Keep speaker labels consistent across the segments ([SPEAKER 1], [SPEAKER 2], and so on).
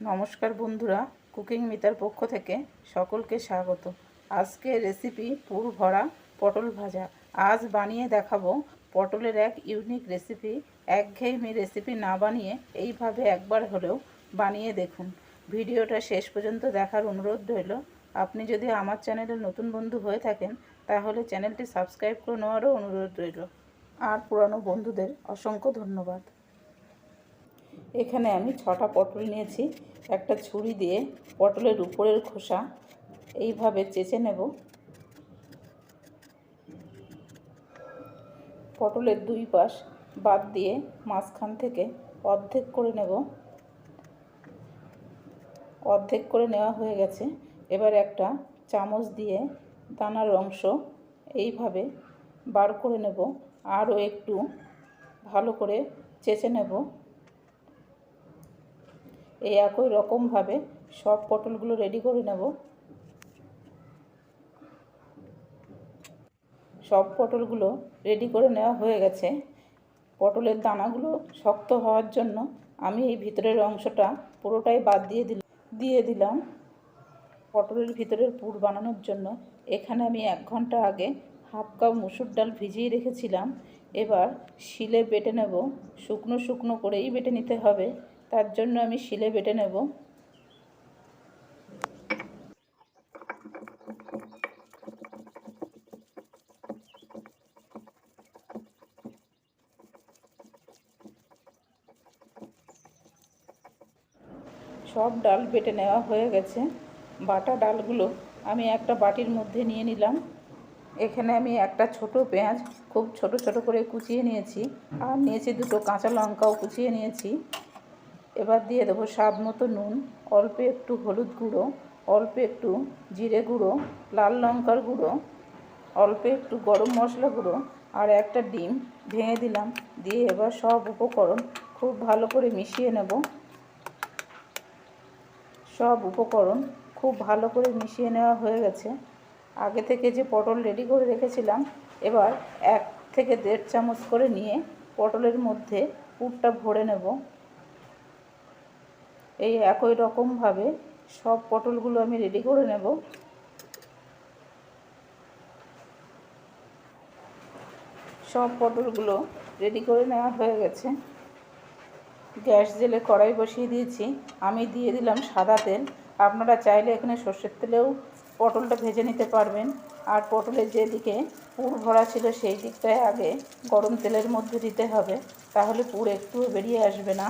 [SPEAKER 1] নমস্কার বন্ধুরা, কুকিং মিতার পক্ষ থেকে সকলকে স্বাগত। আজকে রেসিপি পুর ভরা পটল ভাজা। আজ বানিয়ে দেখাবো পটলের এক ইউনিক রেসিপি একঘেয়েমি রেসিপি না বানিয়ে এইভাবে একবার হলেও বানিয়ে দেখুন। ভিডিওটা শেষ পর্যন্ত দেখার অনুরোধ রইল। আপনি যদি আমার চ্যানেলের নতুন বন্ধু হয়ে থাকেন, তাহলে চ্যানেলটি সাবস্ক্রাইব করে নেওয়ারও অনুরোধ রইল। আর পুরানো বন্ধুদের অসংখ্য ধন্যবাদ। এখানে আমি ছটা পটল নিয়েছি, একটা ছুরি দিয়ে পটলের উপরের খোসা, এইভাবে চেঁচে নেব। পটলের দুই পাশ বাদ দিয়ে মাঝখান থেকে অর্ধেক করে নেব। অর্ধেক করে নেওয়া হয়ে গেছে। এবার একটা চামচ দিয়ে দানার অংশ এইভাবে বার করে নেব। আরও একটু ভালো করে চেঁচে নেব। এই একই রকমভাবে সব পটলগুলো রেডি করে নেব। সব পটলগুলো রেডি করে নেওয়া হয়ে গেছে। পটলের দানাগুলো শক্ত হওয়ার জন্য আমি এই ভিতরের অংশটা পুরোটাই বাদ দিয়ে দিল দিয়ে দিলাম। পটলের ভিতরের পুর বানানোর জন্য এখানে আমি এক ঘণ্টা আগে হাফ কাপ মুসুর ডাল ভিজিয়ে রেখেছিলাম। এবার শিলে বেটে নেব। শুকনো শুকনো করেই বেটে নিতে হবে। তার জন্য আমি শিলে বেটে নেব। সব ডাল বেটে নেওয়া হয়ে গেছে। বাটা ডালগুলো আমি একটা বাটির মধ্যে নিয়ে নিলাম। এখানে আমি একটা ছোট পেঁয়াজ খুব ছোট ছোট করে কুচিয়ে নিয়েছি। আর নিয়েছি দুটো কাঁচা লঙ্কাও কুচিয়ে নিয়েছি। এবার দিয়ে দেবো স্বাদ মতো নুন, অল্প একটু হলুদ গুঁড়ো, অল্প একটু জিরে গুঁড়ো, লাল লঙ্কার গুঁড়ো, অল্প একটু গরম মশলা গুঁড়ো আর একটা ডিম ভেঙে দিলাম। দিয়ে এবার সব উপকরণ খুব ভালো করে মিশিয়ে নেব। সব উপকরণ খুব ভালো করে মিশিয়ে নেওয়া হয়ে গেছে। আগে থেকে যে পটল রেডি করে রেখেছিলাম, এবার এক থেকে দেড় চামচ করে নিয়ে পটলের মধ্যে পুরটা ভরে নেব। এই একই রকমভাবে সব পটলগুলো আমি রেডি করে নেব। সব পটলগুলো রেডি করে নেওয়া হয়ে গেছে। গ্যাস জেলে কড়াই বসিয়ে দিয়েছি। আমি দিয়ে দিলাম সাদা তেল। আপনারা চাইলে এখানে সর্ষের তেলেও পটলটা ভেজে নিতে পারবেন। আর পটলের যেদিকে পুর ভরা ছিল সেই দিকটায় আগে গরম তেলের মধ্যে দিতে হবে। তাহলে পুর একটুও বেরিয়ে আসবে না।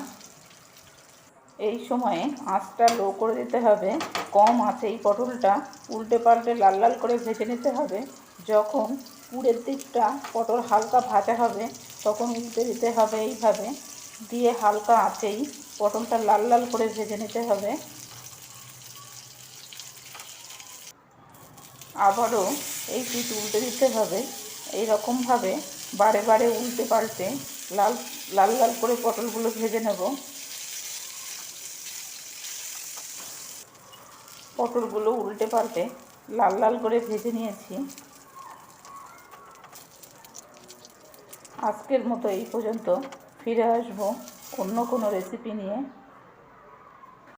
[SPEAKER 1] এই সময়ে আঁচটা লো করে দিতে হবে। কম আঁচে এই পটলটা। উল্টে পাল্টে লাল লাল করে ভেজে নিতে হবে। যখন পুরের দিকটা পটল হালকা ভাজা হবে, তখন উল্টে দিতে হবে এইভাবে। দিয়ে হালকা আঁচেই পটলটা লাল লাল করে ভেজে নিতে হবে। আবারও এই পিঠ উল্টে দিতে হবে। এই রকমভাবে বারে বারে উল্টে পাল্টে লাল লাল লাল করে পটলগুলো ভেজে নেব। পটলগুলো উল্টে পাল্টে লাল লাল করে ভেজে নিয়েছি। আজকের মতো এই পর্যন্ত। ফিরে আসব অন্য কোনো রেসিপি নিয়ে।